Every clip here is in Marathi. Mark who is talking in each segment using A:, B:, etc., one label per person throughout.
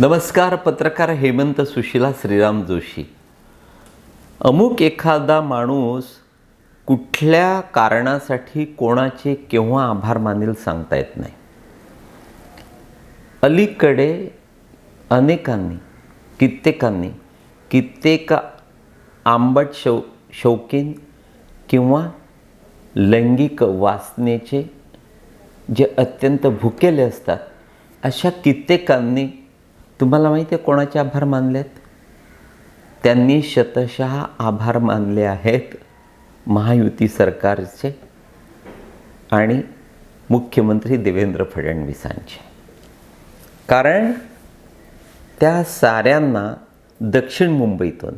A: नमस्कार पत्रकार हेमंत सुशिला श्रीराम जोशी. अमुक एखादा माणूस कुठल्या कारणासाठी कोणाचे केव्हा आभार मानेल सांगता येत नाही. अलीकडे अनेकांनी कित्येकांनी कित्येक आंबट शौ शौकीन किंवा लैंगिक वासनेचे जे अत्यंत भुकेले असतात अशा कित्येकांनी तुम्हाला माहिती आहे कोणाचे आभार मानलेत? त्यांनी शतशः आभार मानले आहेत महायुती सरकारचे आणि मुख्यमंत्री देवेंद्र फडणवीसांचे. कारण त्या साऱ्यांना दक्षिण मुंबईतून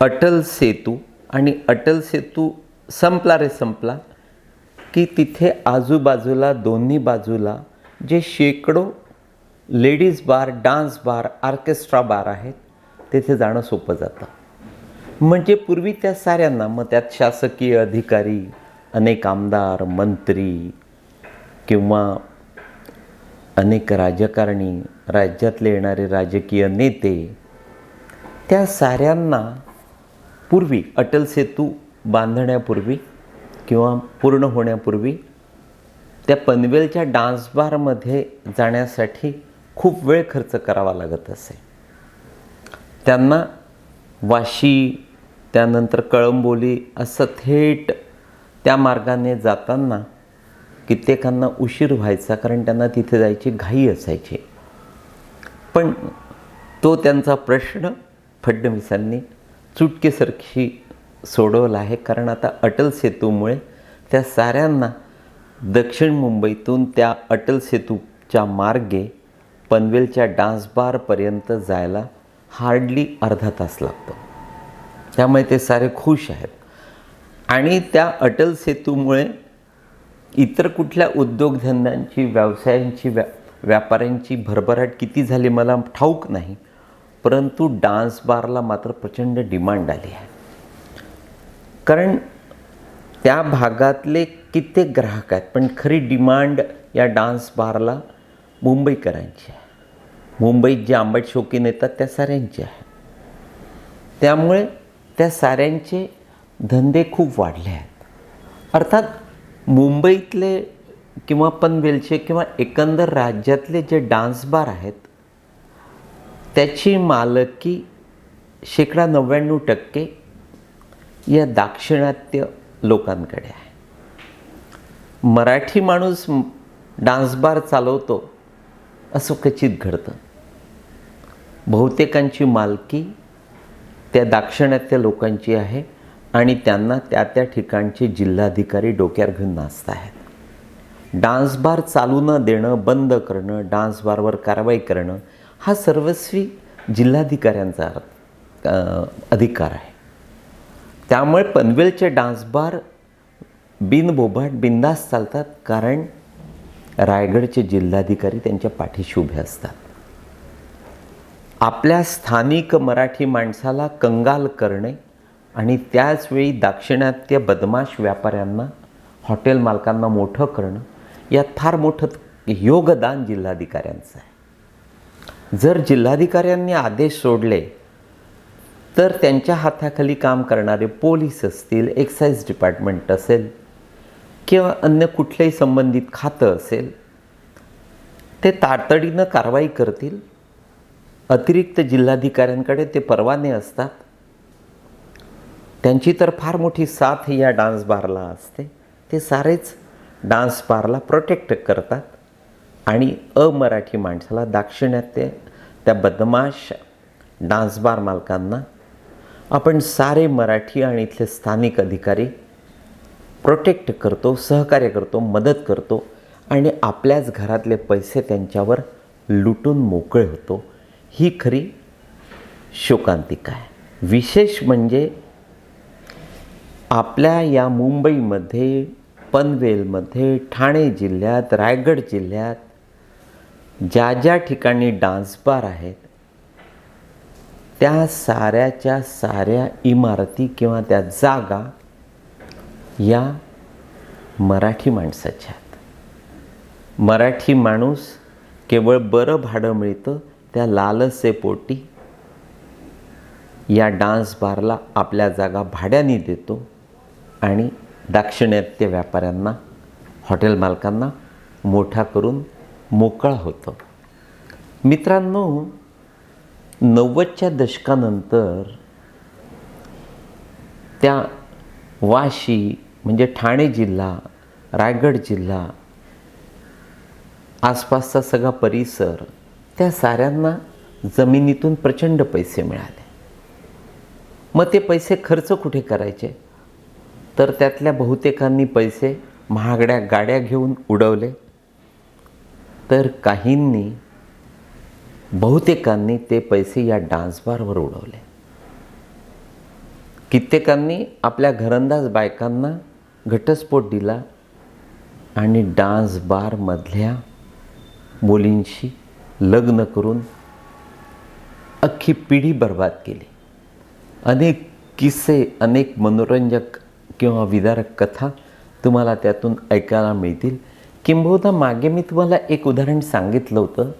A: अटल सेतू आणि अटल सेतू संपला रे संपला की तिथे आजूबाजूला दोन्ही बाजूला जे शेकडो ladies bar dance bar orchestra bar आहेत. तेथे जाणं सोपं जातं. म्हणजे पूर्वी त्या साऱ्यांना मग त्यात शासकीय अधिकारी अनेक आमदार मंत्री किंवा अनेक राजकारणी राज्यातले येणारे राजकीय नेते त्या साऱ्यांना पूर्वी अटल सेतू बांधण्यापूर्वी किंवा पूर्ण होण्यापूर्वी त्या पनवेलच्या डान्स बारमध्ये जाण्यासाठी खूप वेळ खर्च करावा लागत असे. त्यांना वाशी त्यानंतर कळंबोली असं थेट त्या मार्गाने जाताना कित्येकांना उशीर व्हायचा कारण त्यांना तिथे जायची घाई असायची. पण तो त्यांचा प्रश्न फडणवीसांनी चुटकेसारखी सोडवला आहे. कारण आता अटल सेतूमुळे त्या साऱ्यांना दक्षिण मुंबईतून त्या अटल सेतूच्या मार्गे पनवेलच्या डान्स बारपर्यंत जायला हार्डली अर्धा तास लागतो. त्यामुळे ते सारे खुश आहेत. आणि त्या अटल सेतूमुळे इतर कुठल्या उद्योगधंद्यांची व्यवसायांची व्या व्यापाऱ्यांची भरभराट किती झाली मला ठाऊक नाही परंतु डान्स बारला मात्र प्रचंड डिमांड आली आहे. कारण त्या भागातले कित्येक ग्राहक आहेत पण खरी डिमांड या डान्स बारला मुंबईकरांची आहे. मुंबईत जे आंबट शौकीन येतात त्या साऱ्यांचे आहे त्यामुळे त्या साऱ्यांचे धंदे खूप वाढले आहेत. अर्थात मुंबईतले किंवा पनवेलचे किंवा एकंदर राज्यातले जे डान्स बार आहेत त्याची मालकी शेकडा नव्याण्णव टक्के या दाक्षिणात्य लोकांकडे आहे. मराठी माणूस डान्स बार चालवतो असं क्वचित घडतं. बहुतेकांची मालकी त्या दाक्षिणात्य लोकांची आहे आणि त्यांना त्या त्या ठिकाणचे जिल्हाधिकारी डोक्यावर घेऊन नाचत आहेत डान्स बार चालू न देणं बंद करणं डान्स बारवर कारवाई करणं हा सर्वस्वी जिल्हाधिकाऱ्यांचा अधिकार आहे. त्यामुळे पनवेलचे डान्स बार बिनबोभाट बिंदास चालतात कारण रायगडचे जिल्हाधिकारी त्यांच्या पाठीशी उभे असतात. आपल्या स्थानिक मराठी माणसाला कंगाल करणे आणि त्याचवेळी दाक्षिणात्य बदमाश व्यापाऱ्यांना हॉटेल मालकांना मोठं करणं यात फार मोठं योगदान जिल्हाधिकाऱ्यांचं आहे. जर जिल्हाधिकाऱ्यांनी आदेश सोडले तर त्यांच्या हाताखाली काम करणारे पोलीस असतील एक्साईज डिपार्टमेंट असेल किंवा अन्य कुठलेही संबंधित खातं असेल ते तातडीनं कारवाई करतील अतिरिक्त जिल्हाधिकाऱ्यांकडे ते परवाने असतात. त्यांची तर फार मोठी साथ या डान्स बारला असते. ते सारेच डान्स बारला प्रोटेक्ट करतात. आणि अमराठी माणसाला दाक्षिणात्य त्या बदमाश डान्स बार मालकांना आपण सारे मराठी आणि इथले स्थानिक अधिकारी प्रोटेक्ट करतो सहकार्य करतो मदत करतो आणि आपल्याच घरातले पैसे त्यांच्यावर लुटून मोकळे होतो. ही खरी शोकांतिका आहे. विशेष म्हणजे आपल्या या मुंबईमध्ये पनवेलमध्ये ठाणे जिल्ह्यात रायगड जिल्ह्यात ज्या ज्या ठिकाणी डान्स बार आहेत त्या साऱ्याच्या साऱ्या इमारती किंवा त्या जागा या मराठी माणसाच्या आहेत. मराठी माणूस केवळ बरं भाडं मिळतं त्या लालसे पोटी या डान्स बारला आपल्या जागा भाड्याने देतो आणि दाक्षिणात्य व्यापाऱ्यांना हॉटेल मालकांना मोठा करून मोकळा होतो. मित्रांनो नव्वदच्या दशकानंतर त्या वाशी म्हणजे ठाणे जिल्हा रायगड जिल्हा आसपासचा सगळा परिसर त्या साऱ्यांना जमिनीतून प्रचंड पैसे मिळाले. मग ते पैसे खर्च कुठे करायचे? तर त्यातल्या बहुतेकांनी पैसे महागड्या गाड्या घेऊन उडवले. तर काहींनी बहुतेकांनी ते पैसे या डान्स बारवर उडवले. कित्येकांनी आपल्या घरंदाज बायकांना घटस्फोट दिला आणि डान्स बारमधल्या मुलींशी लग्न करून अख्खी पिढी बर्बाद केली. अनेक किस्से अनेक मनोरंजक किंवा विदारक कथा तुम्हाला त्यातून ऐकायला मिळतील. किंबहुना मागे मी तुम्हाला एक उदाहरण सांगितलं होतं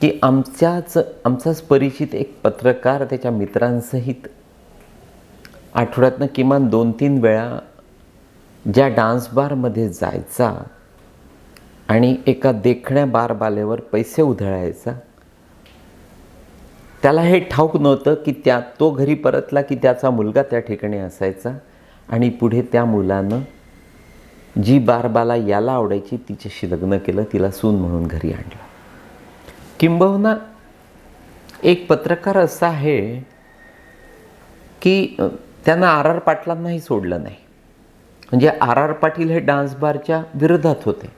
A: की आमच्याच आमचाच परिचित एक पत्रकार त्याच्या मित्रांसहित आठवड्यातनं किमान दोन तीन वेळा ज्या डान्स बारमध्ये जायचा आणि एका देखण्या बारबालेवर पैसे उधळायचा. त्याला हे ठाऊक नव्हतं की त्या तो घरी परतला की त्याचा मुलगा त्या ठिकाणी असायचा. आणि पुढे त्या मुलानं जी बारबाला याला आवडायची तिच्याशी लग्न केलं तिला सून म्हणून घरी आणलं. किंबहुना एक पत्रकार असा आहे की त्यांना आर आर पाटलांनाही सोडलं नाही. म्हणजे आर आर पाटील हे डान्स बारच्या विरोधात होते.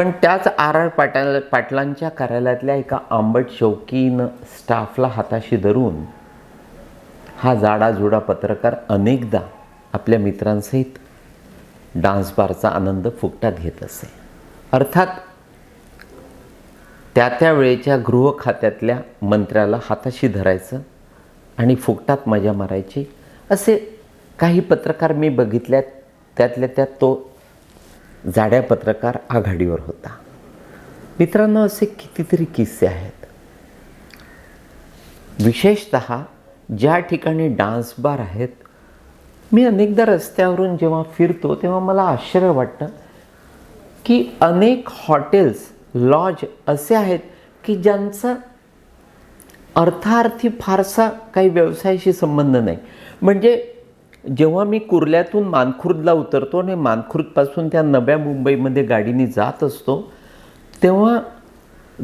A: पण त्याच आर आर पाटाल पाटलांच्या कार्यालयातल्या एका आंबट शौकीन स्टाफला हाताशी धरून हा जाडाजुडा पत्रकार अनेकदा आपल्या मित्रांसहित डान्स बारचा आनंद फुकटात घेत असे. अर्थात त्या त्या वेळेच्या गृह खात्यातल्या मंत्र्याला हाताशी धरायचं आणि फुकटात मजा मारायची असे काही पत्रकार मी बघितल्यात त्यातल्या त्यात तो जाड्या पत्रकार आघाडीवर होता. मित्रांनो असे कितीतरी किस्से आहेत. विशेषत ज्या ठिकाणी डान्स बार आहेत मी अनेकदा रस्त्यावरून जेव्हा फिरतो तेव्हा मला आश्चर्य वाटतं की अनेक हॉटेल्स लॉज असे आहेत की ज्यांचा अर्थार्थी फारसा काही व्यवसायाशी संबंध नाही. म्हणजे जेव्हा मी कुर्ल्यातून मानखुर्दला उतरतो आणि मानखुर्दपासून त्या नव्या मुंबईमध्ये गाडीने जात असतो तेव्हा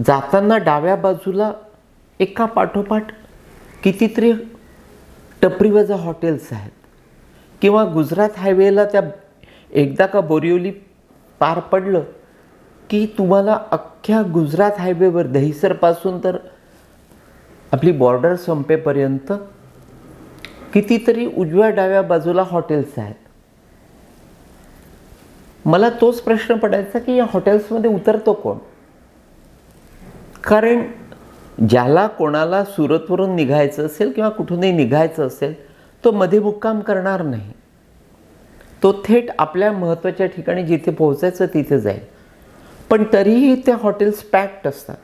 A: जाताना डाव्या बाजूला एका पाठोपाठ कितीतरी टपरीवजा हॉटेल्स आहेत. किंवा गुजरात हायवेला त्या एकदा का बोरिवली पार पडलं की तुम्हाला अख्ख्या गुजरात हायवेवर दहिसरपासून तर आपली बॉर्डर संपेपर्यंत कितीतरी उजव्या डाव्या बाजूला हॉटेल्स आहेत. मला तोच प्रश्न पडायचा की या हॉटेल्समध्ये उतरतो कोण? कारण ज्याला कोणाला सुरतवरून निघायचं असेल किंवा कुठूनही निघायचं असेल तो मध्ये मुक्काम करणार नाही. तो थेट आपल्या महत्त्वाच्या ठिकाणी जिथे पोहोचायचं तिथे जाईल. पण तरीही त्या हॉटेल्स पॅक्ड असतात.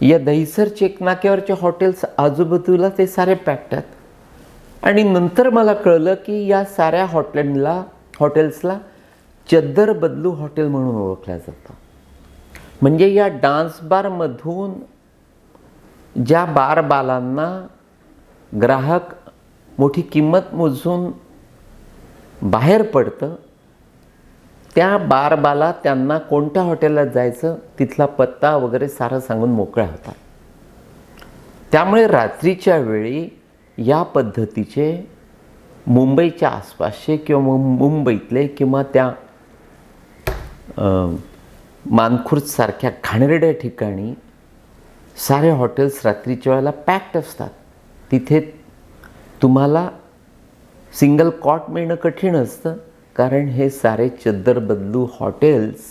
A: या दहिसर चेकनाक्यावरचे हॉटेल्स आजूबाजूला ते सारे पॅक्ड आहेत. आणि नंतर मला कळलं की या साऱ्या हॉटेलला हॉटेल्सला चद्दर बदलू हॉटेल म्हणून ओळखलं जातं. म्हणजे या डान्स बारमधून ज्या बारबालांना ग्राहक मोठी किंमत मोजून बाहेर पडतं त्या बारबाला त्यांना कोणत्या हॉटेलला जायचं तिथला पत्ता वगैरे सारं सांगून मोकळ्या होता त्यामुळे रात्रीच्या वेळी या पद्धतीचे मुंबईच्या आसपासचे किंवा मुंबईतले किंवा त्या मानखुर्दसारख्या घाणेरड्या ठिकाणी सारे हॉटेल्स रात्रीच्या वेळेला पॅक्ड असतात. तिथे तुम्हाला सिंगल कॉट मिळणं कठीण असतं कारण हे सारे चद्दर बदलू हॉटेल्स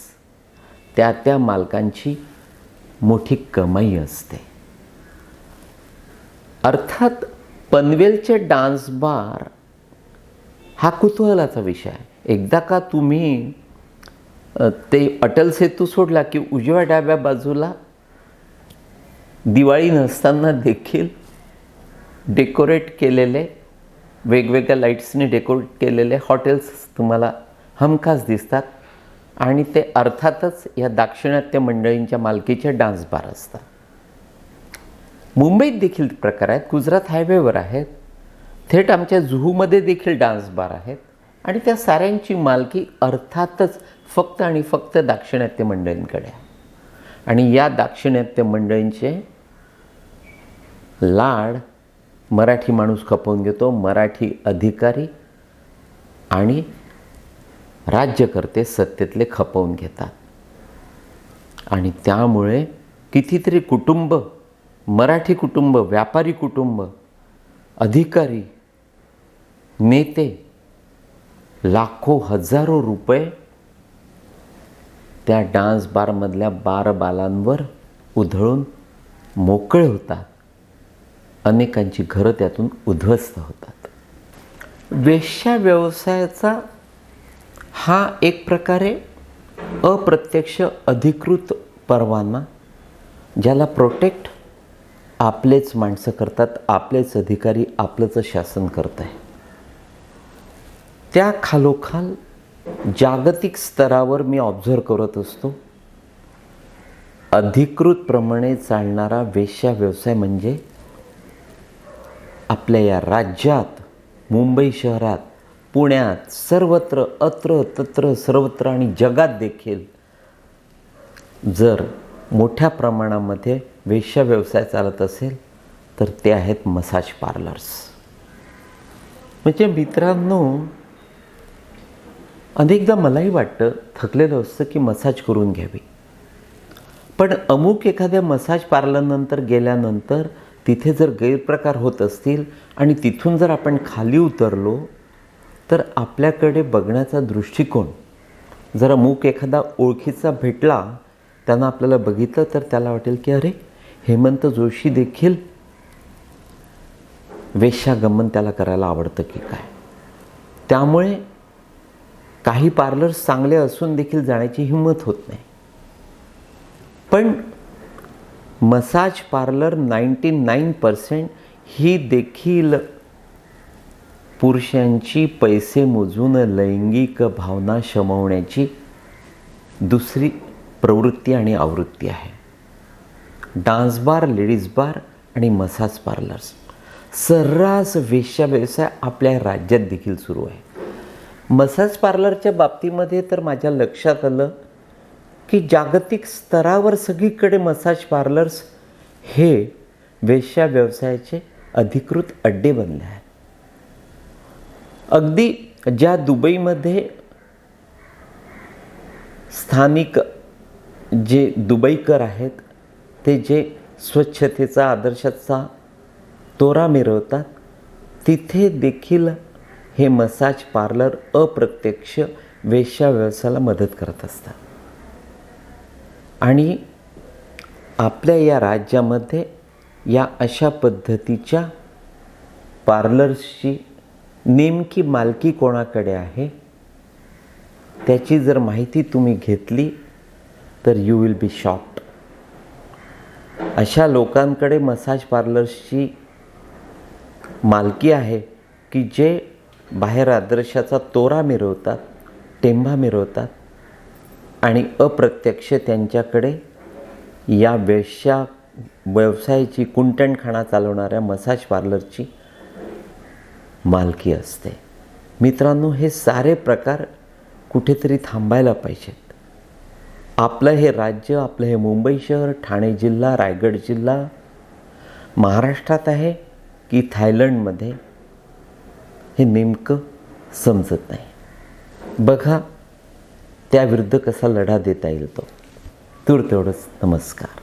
A: त्या त्या मालकांची मोठी कमाई असते. अर्थात पनवेलचे डान्स बार हा कुतूहलाचा विषय आहे. एकदा का तुम्ही ते अटल सेतू सोडला की उजव्या डाव्या बाजूला दिवाळी नसताना देखील डेकोरेट केलेले वेगवेगळ्या लाईट्सने डेकोरेट केलेले हॉटेल्स तुम्हाला हमखास दिसतात आणि ते अर्थातच या दाक्षिणात्य मंडळींच्या मालकीचे डान्स बार असतात. मुंबईत देखील प्रकार आहेत गुजरात हायवेवर आहेत थेट आमच्या जुहूमध्ये देखील डान्स बार आहेत आणि त्या साऱ्यांची मालकी अर्थातच फक्त आणि फक्त दाक्षिणात्य मंडळींकडे आहे. आणि या दाक्षिणात्य मंडळींचे लाड मराठी माणूस खपवून घेतो मराठी अधिकारी आणि राज्यकर्ते सत्तेतले खपवून घेतात. आणि त्यामुळे कितीतरी कुटुंब मराठी कुटुंब व्यापारी कुटुंब अधिकारी नेते लाखो हजारो रुपये त्या डान्स बारमधल्या बार बालांवर उधळून मोकळे होतात. अनेकांची घरं त्यातून उद्ध्वस्त होतात. वेश्या व्यवसायाचा हा एक प्रकारे अप्रत्यक्ष अधिकृत परवाना ज्याला प्रोटेक्ट आपलेच माणसं करतात आपलेच अधिकारी आपलंच शासन करत आहे त्या खालोखाल जागतिक स्तरावर मी ऑब्झर्व करत असतो. अधिकृतप्रमाणे चालणारा वेश्या व्यवसाय म्हणजे आपल्या या राज्यात मुंबई शहरात पुण्यात सर्वत्र अत्र तत्र सर्वत्र आणि जगात देखील जर मोठ्या प्रमाणामध्ये वेश्या व्यवसाय चालत असेल तर ते आहेत मसाज पार्लर्स. म्हणजे मित्रांनो अनेकदा मलाही वाटतं थकलेलं असतं की मसाज करून घ्यावी. पण अमुक एखाद्या मसाज पार्लरनंतर गेल्यानंतर तिथे जर गैरप्रकार होत असतील आणि तिथून जर आपण खाली उतरलो तर आपल्याकडे बघण्याचा दृष्टिकोन जर अमुक एखादा ओळखीचा भेटला त्यांना आपल्याला बघितलं तर त्याला वाटेल की अरे हेमंत जोशी देखील वेश्यागमन त्याला करायला आवडतं की काय? त्यामुळे काही पार्लर्स चांगले असून देखील जाण्याची हिंमत होत नाही. पण massage parlour ninety nine percent ही देखील पुरुषांची पैसे मोजून लैंगिक भावना शमवण्याची दुसरी प्रवृत्ती आणि आवृत्ती आहे. डान्स बार लेडीज बार आणि मसाज पार्लर्स. सर्रास वेश्या व्यवसाय आपल्या राज्यात देखील सुरू आहे. मसाज पार्लरच्या बाबतीमध्ये तर माझ्या लक्षात आलं की जागतिक स्तरावर सगळीकडे मसाज पार्लर्स हे वेश्या व्यवसायाचे अधिकृत अड्डे बनले आहेत. अगदी ज्या दुबईमध्ये स्थानिक जे दुबईकर आहेत ते जे स्वच्छतेचा आदर्शाचा तोरा मिरवतात तिथे देखील हे मसाज पार्लर अप्रत्यक्ष वेश्या व्यवसायाला मदत करत असतात. आणि आपल्या या राज्यामध्ये या अशा पद्धतीच्या पार्लर्सची नेमकी मालकी कोणाकडे आहे त्याची जर माहिती तुम्ही घेतली तर यू विल बी शॉक्ड अशा लोकांकडे मसाज पार्लर्सची मालकी आहे की जे बाहेर आदर्शाचा तोरा मिरवतात टेंभा मिरवतात आणि अप्रत्यक्ष त्यांच्याकडे या वेश्या व्यवसायाची कुंटणखाणा चालवणाऱ्या मसाज पार्लरची मालकी असते. मित्रांनो हे सारे प्रकार कुठेतरी थांबायला पाहिजेत. आपलं हे राज्य आपलं हे मुंबई शहर ठाणे जिल्हा रायगड जिल्हा महाराष्ट्रात आहे की थायलंडमध्ये हे नेमकं समजत नाही. बघा त्याविरुद्ध कसा लढा देता येईल तो. तूर तेवढंच नमस्कार.